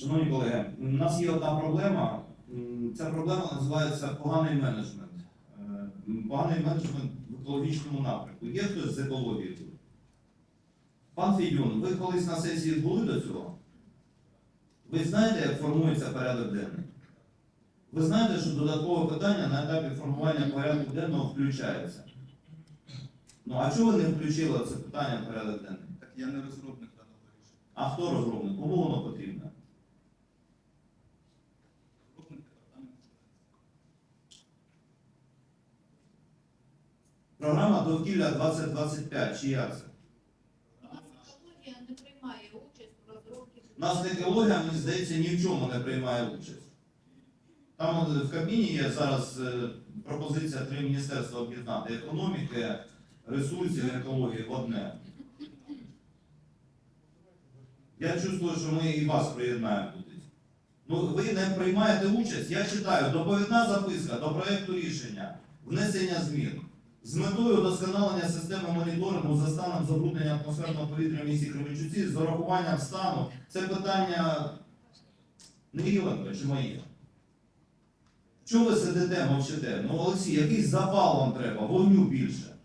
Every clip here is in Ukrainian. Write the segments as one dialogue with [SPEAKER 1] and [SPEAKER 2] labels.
[SPEAKER 1] Шановні колеги, у нас є одна проблема. Ця проблема називається поганий менеджмент. Е, Поганий менеджмент в екологічному напрямку. Є хтось з екології тут? Пан Фідюн, ви колись на сесії були до цього? Ви знаєте, як формується порядок денний? Ви знаєте, що додаткове питання на етапі формування порядку денного включається? Ну а чого ви не включили це питання в порядок денний?
[SPEAKER 2] Так я не розробник даного рішення.
[SPEAKER 1] А хто розробник? Кому воно потрібно? Довкілля 2025, чия це?
[SPEAKER 3] У нас екологія не приймає участь у розробці.
[SPEAKER 1] Нас екологія, мені здається, ні в чому не приймає участь. Там е, в Кабміні є зараз е, пропозиція три міністерства об'єднати економіки, ресурсів екології в одне. Я чувствую, що ми і вас приєднаємо туди. Ну, ви не приймаєте участь. Я читаю доповідна записка до проекту рішення, внесення змін з метою удосконалення системи моніторингу за станом забруднення атмосферного повітря в місті Кременчуці з урахуванням стану. Це питання не Єленко чи моє. Чого ви сидите, мовчите? Ну, Олексій, якийсь запал вам треба, вогню більше.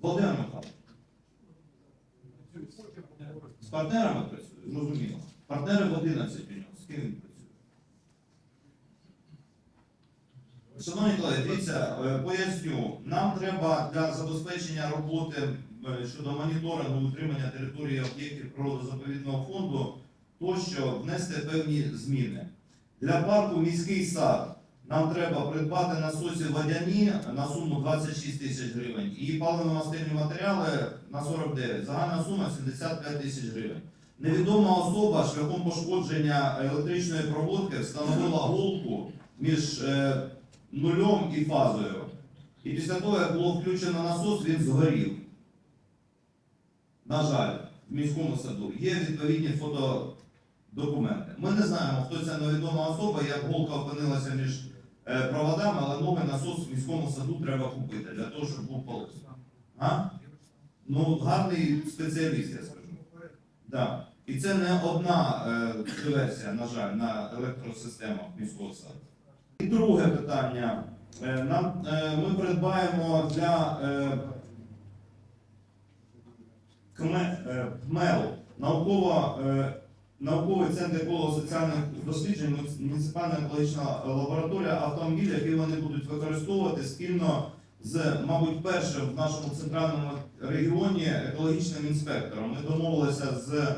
[SPEAKER 1] Володимир Михайлович. З партнерами працює, зрозуміло. Партнери в 11 у нього. З ким він працює? Шановні колеги, дивіться, е, поясню. Нам треба для забезпечення роботи е, щодо моніторингу утримання території об'єктів природозаповідного фонду тощо внести певні зміни. Для парку міський сад нам треба придбати насосі водяні на суму 26 тисяч гривень і паливно-мастильні матеріали на 49. Загальна сума 75 тисяч гривень. Невідома особа шляхом пошкодження електричної проводки встановила голку між е, нульом і фазою. І після того, як було включено насос, він згорів. На жаль, в міському саду є відповідні фотодокументи. Ми не знаємо, хто ця невідома особа, як голка опинилася між е, проводами, але новий насос в міському саду треба купити для того, щоб був полос. А? Ну, гарний спеціаліст, я скажу. Да. І це не одна е, диверсія, на жаль, на електросистемах міського саду. І друге питання. Е, Нам, е, ми придбаємо для е, КМЕ, КМЕЛ науково, науковий центр еколого-соціальних досліджень, муніципальна екологічна лабораторія автомобілів, які вони будуть використовувати спільно з, мабуть, першим в нашому центральному регіоні екологічним інспектором. Ми домовилися з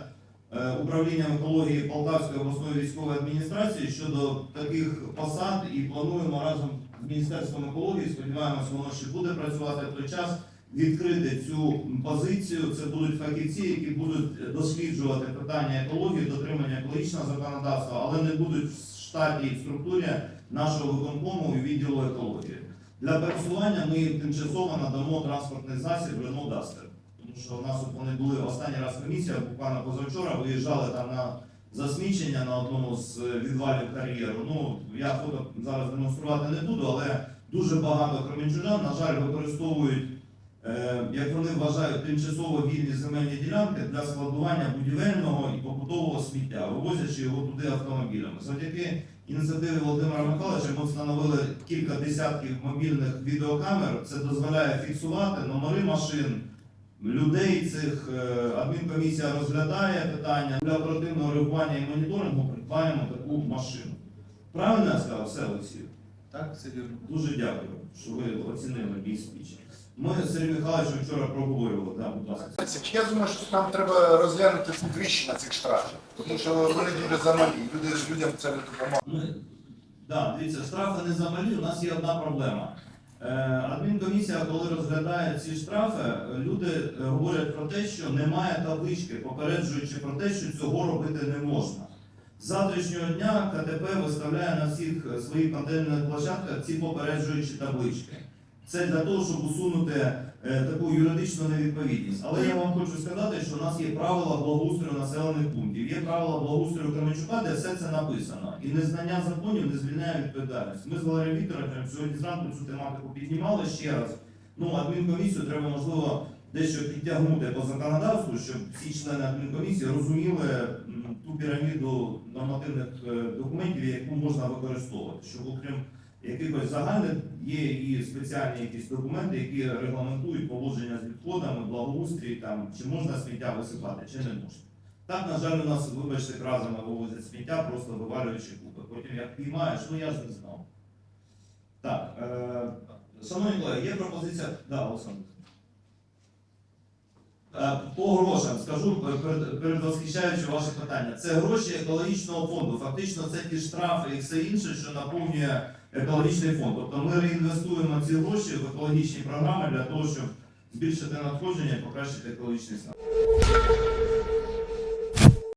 [SPEAKER 1] управлінням екології Полтавської обласної військової адміністрації щодо таких посад і плануємо разом з Міністерством екології, сподіваємося, воно ще буде працювати в той час. Відкрити цю позицію. Це будуть фахівці, які будуть досліджувати питання екології, дотримання екологічного законодавства, але не будуть в штатній структурі нашого виконкому і відділу екології. Для пересування ми їм тимчасово надамо транспортний засіб Renault Duster. Тому що в нас вони були останній раз комісія, буквально позавчора, виїжджали там на засмічення на одному з е, відвалів кар'єру. Ну, я фото зараз демонструвати не буду, але дуже багато кременчужан, на жаль, використовують, е, як вони вважають, тимчасово вільні земельні ділянки для складування будівельного і побутового сміття, вивозячи його туди автомобілями. Завдяки ініціативі Володимира Михайловича ми встановили кілька десятків мобільних відеокамер. Це дозволяє фіксувати номери машин, людей цих е, адмінкомісія розглядає питання для оперативного реагування і моніторингу придбаємо таку машину. Правильно я сказав все, Олексію?
[SPEAKER 2] Так, все вірно.
[SPEAKER 1] Дуже дякую, що ви оцінили мій спіч. Ми з Сергієм Михайловичем вчора проговорювали, да, будь ласка.
[SPEAKER 4] Я думаю, що нам треба розглянути підвищення цих штрафів, тому що вони дуже замалі. Люди, людям це не допомагає.
[SPEAKER 1] Ми, да, дивіться, штрафи не замалі, у нас є одна проблема. Е, адмінкомісія, коли розглядає ці штрафи, люди е, говорять про те, що немає таблички, попереджуючи про те, що цього робити не можна. З завтрашнього дня КТП виставляє на всіх своїх контейнерних площадках ці попереджуючі таблички. Це для того, щоб усунути таку юридичну невідповідність. Але я вам хочу сказати, що у нас є правила благоустрою населених пунктів, є правила благоустрою Кременчука, де все це написано. І незнання законів не звільняє відповідальність. Ми з Валерієм Вікторовичем сьогодні зранку цю тематику піднімали ще раз. Ну, адмінкомісію треба, можливо, дещо підтягнути по законодавству, щоб всі члени адмінкомісії розуміли ту піраміду нормативних е, документів, яку можна використовувати, щоб окрім якихось загальних є і спеціальні якісь документи, які регламентують поводження з відходами, благоустрій, там чи можна сміття висипати, чи не можна. Так, на жаль, у нас, вибачте, кразами вивозять сміття, просто вивалюючи купи. Потім як піймаєш, ну я ж не знав. Так, е, шановні колеги, є пропозиція. Да, Олександр. Е, По грошам скажу перед, перед ваше питання. Це гроші екологічного фонду. Фактично це ті штрафи і все інше, що наповнює екологічний фонд. Тобто ми реінвестуємо ці гроші в екологічні програми для того, щоб збільшити надходження і покращити екологічний стан.